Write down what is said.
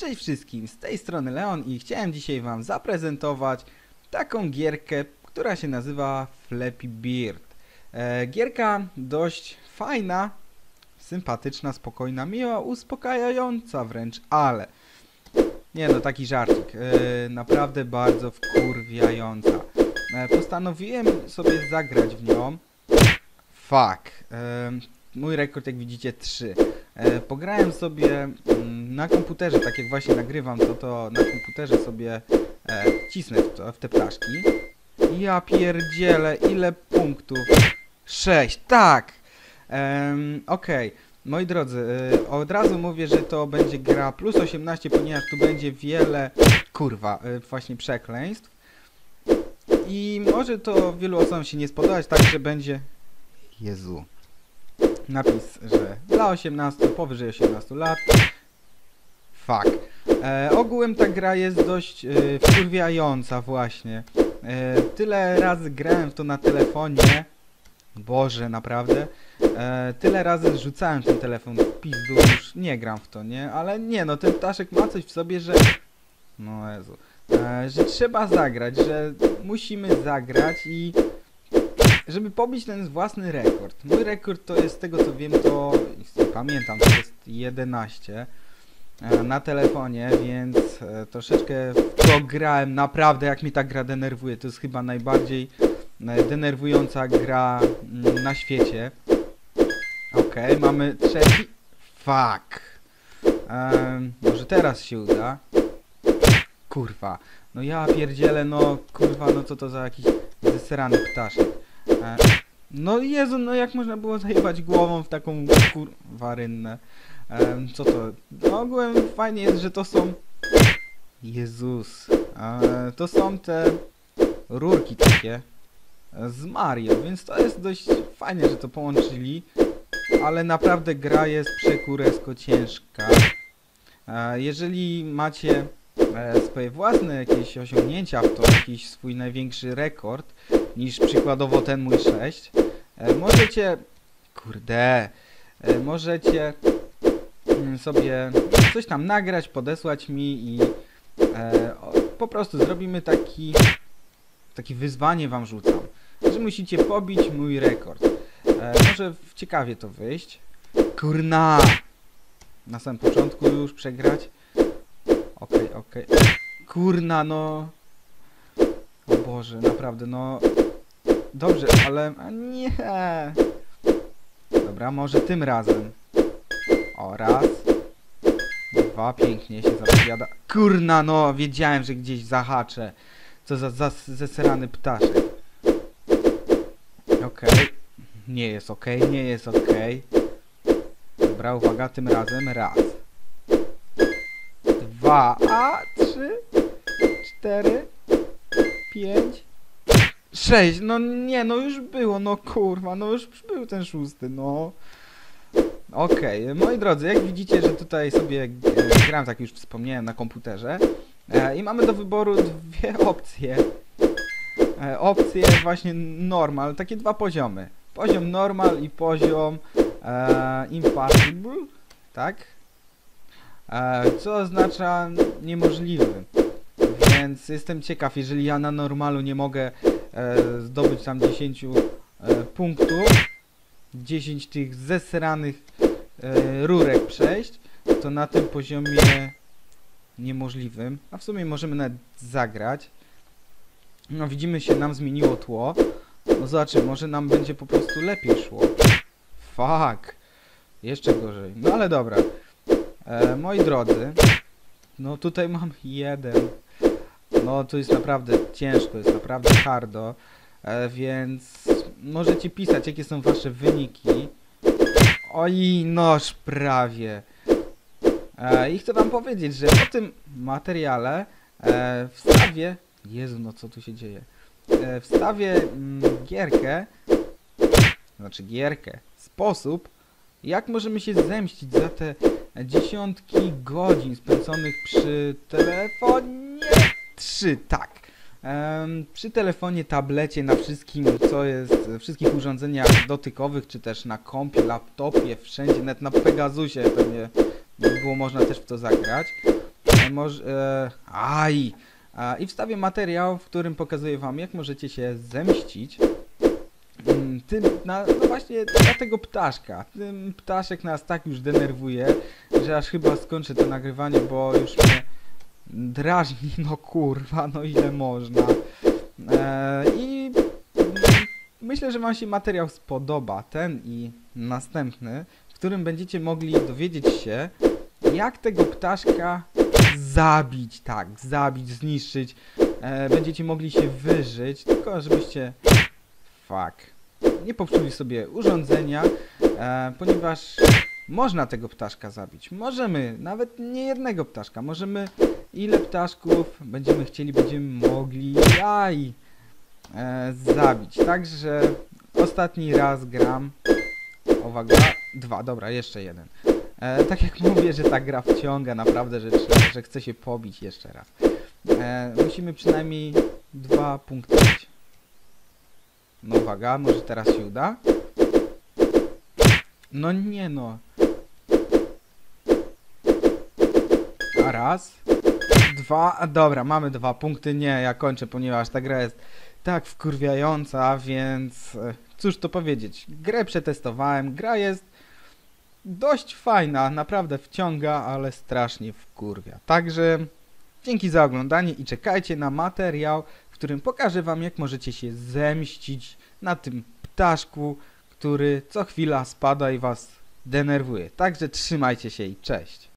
Cześć wszystkim, z tej strony Leon i chciałem dzisiaj wam zaprezentować taką gierkę, która się nazywa Flappy Bird. E, gierka dość fajna, sympatyczna, spokojna, miła, uspokajająca wręcz, ale... Nie no, taki żarcik, e, naprawdę bardzo wkurwiająca. E, postanowiłem sobie zagrać w nią. Fuck. E, mój rekord, jak widzicie, 3. E, pograłem sobie mm, na komputerze, tak jak właśnie nagrywam to, to na komputerze sobie e, cisnę w, te ptaszki. Ja pierdzielę, ile punktów? 6, tak! Em, Okej, moi drodzy, e, od razu mówię, że to będzie gra plus 18, ponieważ tu będzie wiele, kurwa, właśnie przekleństw. I może to wielu osobom się nie spodobać, także będzie... Jezu napis, że dla 18, powyżej 18 lat. Fuck. E, ogółem ta gra jest dość e, wkurwiająca właśnie. E, tyle razy grałem w to na telefonie. Boże, naprawdę. E, tyle razy rzucałem ten telefon w pizdu, już nie gram w to, nie? Ale nie, no ten ptaszek ma coś w sobie, że... No Jezu. E, że trzeba zagrać, że musimy zagrać i żeby pobić ten własny rekord. Mój rekord to jest, z tego co wiem, to pamiętam, to jest 11 e, na telefonie, więc e, troszeczkę to grałem. Naprawdę, jak mi ta gra denerwuje, to jest chyba najbardziej e, denerwująca gra mm, na świecie. Okej, mamy trzeci. Fuck. Em, może teraz się uda. Kurwa. No ja pierdzielę, no kurwa, no co to za jakiś zesrany ptaszek. E, No Jezu, no jak można było zajebać głową w taką kurwa rynnę. E, co to? No ogółem fajnie jest, że to są... Jezus. E, to są te rurki takie z Mario, więc to jest dość fajnie, że to połączyli. Ale naprawdę gra jest przekuresko ciężka. Jeżeli macie swoje własne jakieś osiągnięcia w to, jakiś swój największy rekord, niż przykładowo ten mój 6. E, możecie, kurde, e, możecie mm, sobie coś tam nagrać, podesłać mi i e, po prostu zrobimy taki, taki wyzwanie wam rzucam, że musicie pobić mój rekord. Może ciekawie to wyjść. Kurna! Na samym początku już przegrać. Okej, okej. Kurna, no. O Boże, naprawdę, no. Dobrze, ale... A nie! Dobra, może tym razem. O, raz. Dwa, pięknie się zapowiada. Kurna, no, wiedziałem, że gdzieś zahaczę. Co za, za zesrany ptaszek. Okej. Nie jest okej, nie jest okej. Dobra, uwaga, tym razem raz. Dwa, a trzy, cztery, pięć, sześć. No nie, no już było, no kurwa, no już był ten szósty, no. Okej, moi drodzy, jak widzicie, że tutaj sobie e, gram, tak już wspomniałem, na komputerze e, i mamy do wyboru dwie opcje. E, opcje właśnie normal, takie dwa poziomy. Poziom normal i poziom e, impossible, tak? E, co oznacza niemożliwy. Więc jestem ciekaw, jeżeli ja na normalu nie mogę e, zdobyć tam 10 e, punktów, 10 tych zesranych e, rurek przejść, to na tym poziomie niemożliwym, a w sumie możemy nawet zagrać. No widzimy się, nam zmieniło tło. No zobaczymy, może nam będzie po prostu lepiej szło. Fuck. Jeszcze gorzej. No ale dobra. E, moi drodzy, no tutaj mam jeden. No to jest naprawdę ciężko, jest naprawdę hardo. E, więc możecie pisać, jakie są wasze wyniki. Oj, noż prawie. E, I chcę wam powiedzieć, że po tym materiale e, wstawię... Jezu, no co tu się dzieje? Wstawię mm, gierkę, znaczy gierkę, sposób, jak możemy się zemścić za te dziesiątki godzin spędzonych przy telefonie 3, tak. Em, przy telefonie, tablecie, na wszystkim, co jest, wszystkich urządzeniach dotykowych, czy też na kompie, laptopie, wszędzie, nawet na Pegasusie pewnie by było można też w to zagrać. e, może, e, aj, a, i wstawię materiał, w którym pokazuję wam, jak możecie się zemścić mm, tym, na, no właśnie na tego ptaszka. Ten ptaszek nas tak już denerwuje, że aż chyba skończę to nagrywanie, bo już mnie drażni, no kurwa, no ile można. E, I myślę, że wam się materiał spodoba, ten i następny, w którym będziecie mogli dowiedzieć się, jak tego ptaszka zabić, tak, zabić, zniszczyć. E, będziecie mogli się wyżyć, tylko żebyście, fuck, nie popsuli sobie urządzenia, e, ponieważ można tego ptaszka zabić. Możemy, nawet nie jednego ptaszka, możemy ile ptaszków będziemy chcieli, będziemy mogli, jaj, e, zabić. Także ostatni raz gram, uwaga, dwa, dobra, jeszcze jeden. E, tak jak mówię, że ta gra wciąga naprawdę, że, że chce się pobić jeszcze raz. E, musimy przynajmniej dwa punkty mieć. No uwaga, może teraz się uda? No nie no. A raz. Dwa, dobra, mamy dwa punkty. Nie, ja kończę, ponieważ ta gra jest tak wkurwiająca, więc e, cóż to powiedzieć. Grę przetestowałem, gra jest dość fajna, naprawdę wciąga, ale strasznie wkurwia. Także dzięki za oglądanie i czekajcie na materiał, w którym pokażę wam jak możecie się zemścić na tym ptaszku, który co chwila spada i was denerwuje. Także trzymajcie się i cześć.